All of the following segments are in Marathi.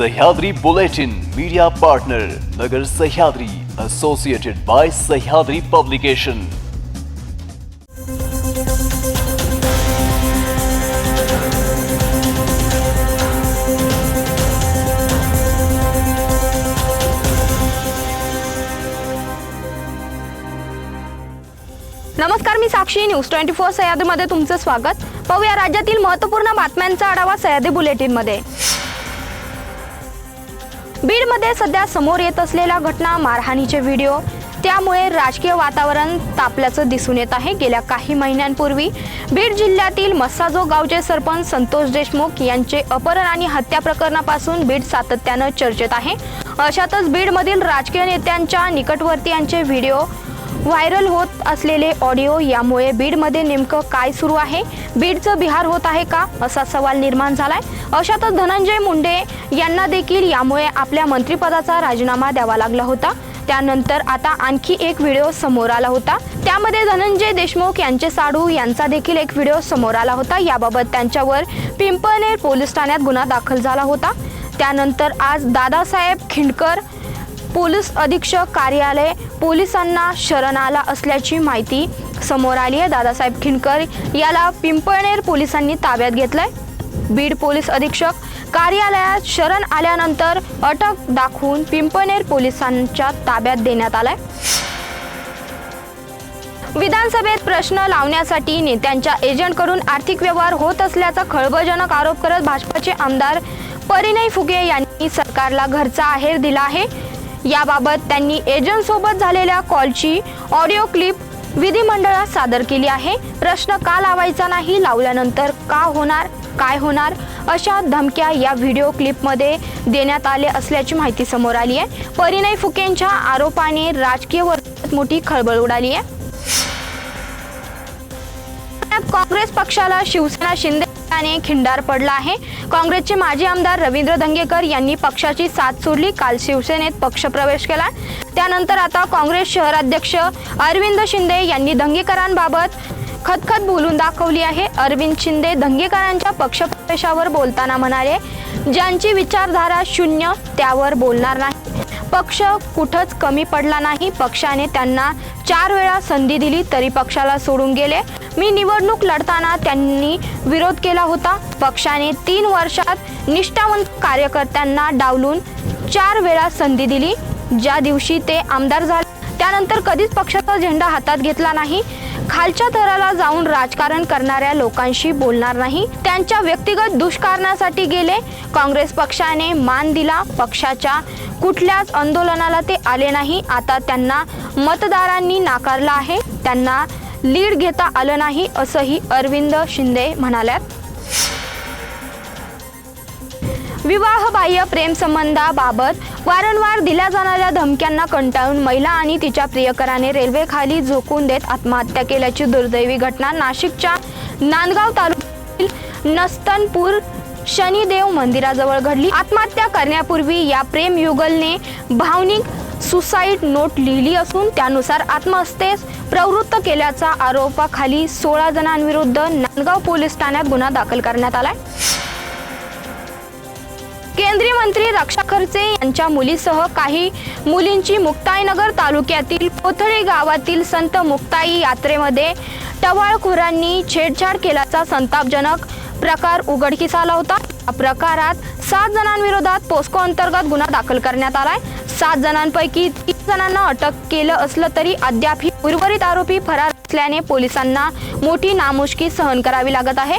Sahyadri bulletin media partner Nagar Sahyadri associated by Sahyadri publication नमस्कार मी साक्षी. न्यूज ट्वेंटी फोर सह्याद्रीमध्ये तुमचं स्वागत. पाहूया राज्यातील महत्त्वपूर्ण बातम्यांचा आढावा सह्याद्री बुलेटिनमध्ये. बीडमध्ये सध्या समोर येत असलेल्या घटना मारहाणीचे व्हिडिओ. त्यामुळे राजकीय वातावरण तापल्याचं दिसून येत आहे. गेल्या काही महिन्यांपूर्वी बीड जिल्ह्यातील मस्साजो गावचे सरपंच संतोष देशमुख यांचे अपहरण आणि हत्या प्रकरणापासून बीड सातत्यानं चर्चेत आहे. अशातच बीडमधील राजकीय नेत्यांच्या निकटवर्तीयांचे व्हिडिओ व्हायरल होत असलेले ऑडिओ यामुळे बीडमध्ये नेमकं काय सुरू आहे? बीडचं बिहार होत आहे का? असा सवाल निर्माण झालाय. अशातच धनंजय मुंडे यांना देखील यामुळे आपल्या मंत्रिपदाचा राजीनामा द्यावा लागला होता. त्यानंतर आता आणखी एक व्हिडिओ समोर आला होता. त्यामध्ये धनंजय देशमुख यांचे साडू यांचा देखील एक व्हिडिओ समोर आला होता. याबाबत त्यांच्यावर पिंपळनेर पोलीस ठाण्यात गुन्हा दाखल झाला होता. त्यानंतर आज दादासाहेब खिंडकर पोलीस अधीक्षक कार्यालय पोलिसांना शरण आला असल्याची माहिती समोर आली आहे. दादासाहेब खिंडकर याला पिंपळनेर पोलिसांनी ताब्यात घेतलंय. बीड पोलीस अधीक्षक कार्यालयात शरण आल्यानंतर अटक दाखवून पिंपळनेर पोलिसांच्या ताब्यात देण्यात आलाय. विधानसभेत प्रश्न लावण्यासाठी नेत्यांच्या एजंटकडून आर्थिक व्यवहार होत असल्याचा खळबळजनक आरोप करत भाजपाचे आमदार परिणय फुगे यांनी सरकारला घरचा आहेर दिला आहे. याबाबत त्यांनी एजंट सोबत झालेल्या कॉलची ऑडिओ क्लिप विधिमंडळात सादर केली आहे. प्रश्न का लावायचा नाही? लावल्यानंतर का होणार? काय होणार? अशा धमक्या या व्हिडिओ क्लिपमध्ये देण्यात आले असल्याची माहिती समोर आली आहे. परिणय फुकेंच्या आरोपाने राजकीय वर्गात मोठी खळबळ उडाली आहे. काँग्रेस पक्षाला शिवसेना शिंदे गटाने खिंडार पडला आहे. काँग्रेसचे माजी आमदार रवींद्र धंगेकर यांनी पक्षाची साथ सोडली. काल शिवसेनेत पक्षप्रवेश केला. त्यानंतर आता काँग्रेस शहराध्यक्ष अरविंद शिंदे यांनी धंगेकरांबाबत खतखत बोलून दाखवली आहे. अरविंद शिंदे धंगेकरांच्या पक्षप्रवेशावर बोलताना म्हणाले ज्यांची विचारधारा शून्य त्यावर बोलणार नाही. पक्ष कुठंच कमी पडला नाही. पक्षाने त्यांना चार वेळा संधी दिली तरी पक्षाला सोडून गेले. मी निवडणूक लढताना त्यांनी विरोध केला होता. पक्षाने तीन वर्षात निष्ठावंत कार्यकर्त्यांना डावलून चार वेळा संधी दिली. ज्या दिवशी ते आमदार झाले त्यानंतर कधीच पक्षाचा झेंडा हातात घेतला नाही. खालच्या थराला जाऊन राजकारण करणाऱ्या लोकांशी बोलणार नाही. त्यांच्या व्यक्तिगत दुष्कारणासाठी गेले. काँग्रेस पक्षाने मान दिला. पक्षाच्या कुठल्याच आंदोलनाला ते आले नाही. आता त्यांना मतदारांनी नाकारलं आहे. त्यांना लीड घेता आलं नाही असंही अरविंद शिंदे म्हणाल्यात. विवाहबाह्य प्रेमसंबंधाबाबत वारंवार दिल्या जाणाऱ्या धमक्यांना कंटाळून महिला आणि तिच्या प्रियकराने रेल्वेखाली झोकून देत आत्महत्या केल्याची दुर्दैवी घटना नाशिकच्या नांदगाव तालुक्यातील नस्तनपूर शनिदेव मंदिराजवळ घडली. आत्महत्या करण्यापूर्वी या प्रेम युगलने भावनिक सुसाईड नोट लिहिली असून त्यानुसार आत्महत्येस प्रवृत्त केल्याचा आरोपाखाली सोळा जणांविरुद्ध नांदगाव पोलीस ठाण्यात गुन्हा दाखल करण्यात आलाय. केंद्रीय मंत्री रक्षा खर्चे यांच्या मुलीसह काही मुलींची मुक्ताईनगर तालुक्यातील कोथळे गावातील संत मुक्ताई यात्रेमध्ये टवाळखोरांनी छेडछाड केल्याचा संतापजनक प्रकार उघडकीस आला होता. या प्रकारात सात जणांविरोधात पोस्को अंतर्गत गुन्हा दाखल करण्यात आलाय. सात जणांपैकी तीन जणांना अटक केलं असलं तरी अद्याप उर्वरित आरोपी फरार असल्याने पोलिसांना मोठी नामुष्की सहन करावी लागत आहे.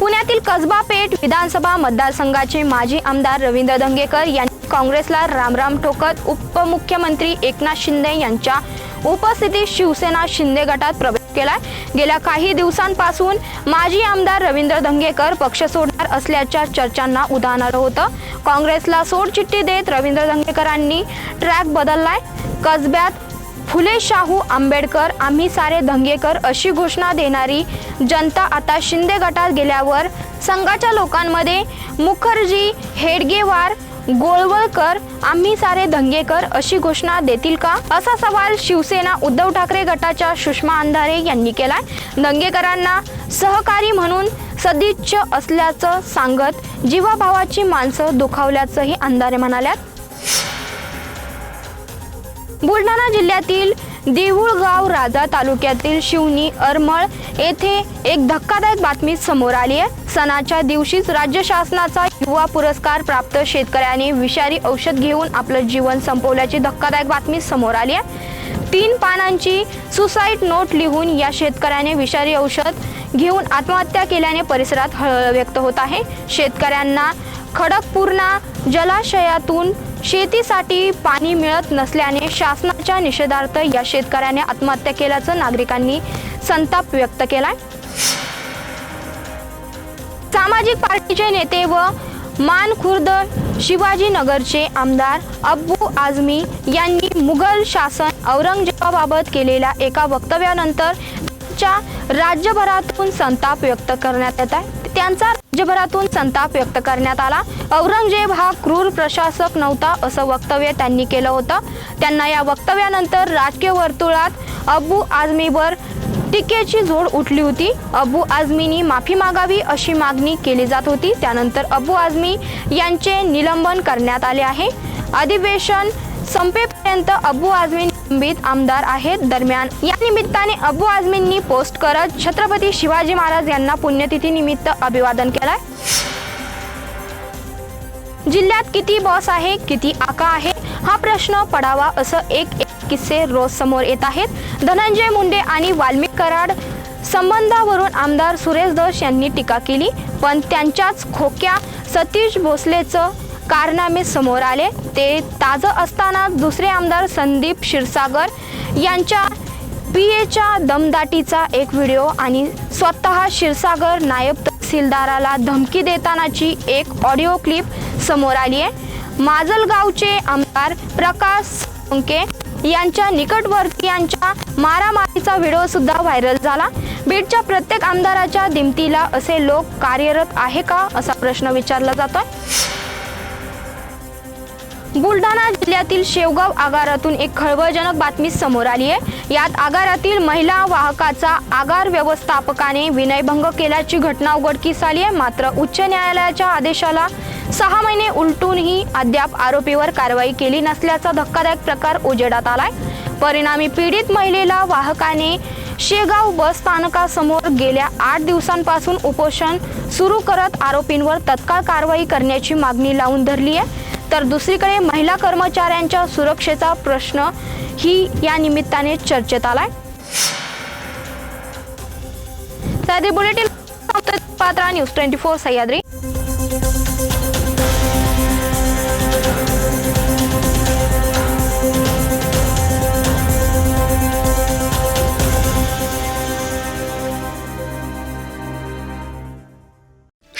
पुण्यातील कसबा पेठ विधानसभा मतदारसंघाचे माजी आमदार रवींद्र धंगेकर यांनी काँग्रेसला रामराम ठोकत उपमुख्यमंत्री एकनाथ शिंदे यांच्या उपस्थितीत शिवसेना शिंदे गटात प्रवेश केलाय. गेल्या काही दिवसांपासून माजी आमदार रवींद्र धंगेकर पक्ष सोडणार असल्याच्या चर्चांना उदाहरण आलं होतं. काँग्रेसला सोडचिठ्ठी देत रवींद्र धंगेकरांनी ट्रॅक बदललाय. कसब्यात फुले शाहू आंबेडकर आम्ही सारे धंगेकर अशी घोषणा देणारी जनता आता शिंदे गटात गेल्यावर संघाच्या लोकांमध्ये मुखर्जी हेडगेवार गोळवळकर आम्ही सारे धंगेकर अशी घोषणा देतील का? असा सवाल शिवसेना उद्धव ठाकरे गटाच्या सुषमा अंधारे यांनी केलाय. दंगेकरांना सहकारी म्हणून सदिच्छ असल्याचं सांगत जीवाभावाची माणसं दुखावल्याचंही अंधारे म्हणाल्यात. बुलढाणा जिल्ह्यातील देऊळगाव राजा तालुक्यातील शिवनी अरमळ येथे एक धक्कादायक बातमी समोर आली आहे. सणाच्या दिवशीच राज्य शासनाचा युवा पुरस्कार प्राप्त शेतकऱ्याने विषारी औषध घेऊन आपलं जीवन संपवल्याची धक्कादायक बातमी समोर आली आहे. तीन पानांची सुसाईड नोट लिहून या शेतकऱ्याने विषारी औषध घेऊन आत्महत्या केल्याने परिसरात हळहळ व्यक्त होत आहे. शेतकऱ्यांना खडकपूर्णा जलाशयातून शेतीसाठी पाणी मिळत नसल्याने शासनाच्या निषेधार्थ या शेतकऱ्याने आत्महत्या केल्याचं नागरिकांनी संताप व्यक्त केलाय. सामाजिक पार्टीचे नेते व मानखुर्द शिवाजीनगरचे आमदार अब्बू आझमी यांनी मुघल शासन औरंगजेबाबाबत केलेल्या एका वक्तव्यानंतर राज्यभरातून संताप व्यक्त करण्यात येत आहे. त्यांचा राज्यभरातून संताप व्यक्त करण्यात आला. औरंगजेब हा क्रूर प्रशासक नव्हता असं वक्तव्य त्यांनी केलं होतं. त्यांना या वक्तव्यानंतर राजकीय वर्तुळात अबू आझमीवर टीकेची झोड उठली होती. अबू आझमीनी माफी मागावी अशी मागणी केली जात होती. त्यानंतर अबू आझमी यांचे निलंबन करण्यात आले आहे. अधिवेशन संपेपर्यंत अबू आझमी निलंबित आमदार आहेत. दरम्यान या निमित्ताने अबू आझमींनी पोस्ट करत छत्रपती शिवाजी महाराज यांना पुण्यतिथी निमित्त अभिवादन केलाय. जिल्ह्यात किती बॉस आहे किती आका आहे हा प्रश्न पडावा असं एक एक किस्से रोज समोर येत आहेत. धनंजय मुंडे आणि वाल्मिक कराड संबंधावरून आमदार सुरेश दश यांनी टीका केली पण त्यांच्याच खोक्या सतीश भोसलेचं कारनामे समोर आले. ते ताजं असताना दुसरे आमदार संदीप क्षीरसागर यांच्या पी एच्या दमदाटीचा एक व्हिडिओ आणि स्वतः क्षीरसागर नायब तहसीलदाराला धमकी देतानाची एक ऑडिओ क्लिप समोर आली आहे माजलगावचे आमदार प्रकाश सोंके यांच्या निकटवर्तीयांच्या मारामारीचा व्हिडिओ सुद्धा व्हायरल झाला. बीडच्या प्रत्येक आमदाराच्या दिमतीला असे लोक कार्यरत आहे का असा प्रश्न विचारला जातोय. बुलढाणा जिल्ह्यातील शेवगाव आगारातून एक खळबळजनक बातमी समोर आली आहे. यात आगारातील महिला वाहकाचा आगार व्यवस्थापकाने विनयभंग केल्याची घटना उघडकीस आली आहे. मात्र उच्च न्यायालयाच्या आदेशाला सहा महिने उलटूनही अद्याप आरोपीवर कारवाई केली नसल्याचा धक्कादायक प्रकार उजेडात आलाय. परिणामी पीडित महिलेला वाहकाने शेगाव बस स्थानकासमोर गेल्या आठ दिवसांपासून उपोषण सुरू करत आरोपींवर तत्काळ कारवाई करण्याची मागणी लावून धरली आहे. तर दुसरीकडे महिला कर्मचाऱ्यांच्या सुरक्षेचा प्रश्न ही या निमित्ताने चर्चेत आलाय. सह्याद्री बुलेटिन पात्रा न्यूज ट्वेंटी फोर सह्याद्री.